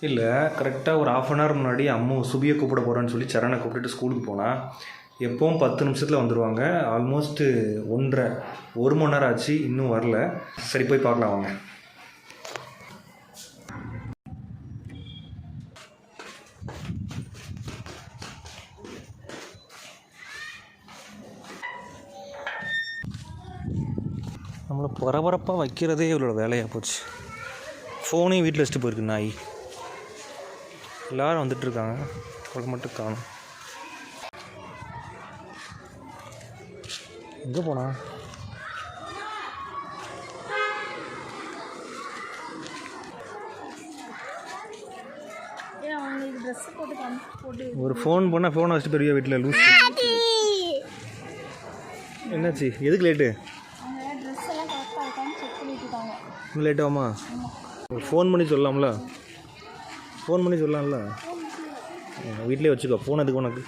இல்லை கரெக்டாக ஒரு ஆஃப் அன் ஹவர் முன்னாடி அம்மா சுபியை கூப்பிட போகிறேன்னு சொல்லி சரணை கூப்பிட்டு ஸ்கூலுக்கு போனால் எப்போவும் பத்து நிமிஷத்தில் வந்துடுவாங்க ஆல்மோஸ்ட்டு ஒன்றரை ஒரு மணி நேரம் ஆச்சு இன்னும் வரல. சரி போய் பார்க்கலாம் வாங்க. நம்மளை பரபரப்பாக வைக்கிறதே இவளோட வேலையாக போச்சு. ஃபோனையும் வீட்டில் வச்சுட்டு போயிருக்கு நாய். எல்லாரும் வந்துட்டு இருக்காங்க அவளை மட்டும் காணும். எங்கே போனா? ஒரு ஃபோன் பண்ணால் ஃபோனை வச்சுட்டு போயிருவியா வீட்டில் லூஸ் என்னாச்சு? எதுக்கு லேட்டு அவங்க ட்ரெஸ் எல்லாம் கரெக்டாக இருக்கான்னு செக் பண்ணிட்டு இருக்காங்க. இன்னும் லேட் ஆகுமா? ஒரு ஃபோன் பண்ணி சொல்லலாம்ல? ஃபோன் பண்ணி சொல்லலாம்ல? வீட்டிலே வச்சுக்கோ. ஃபோன் எதுக்கு உனக்கு?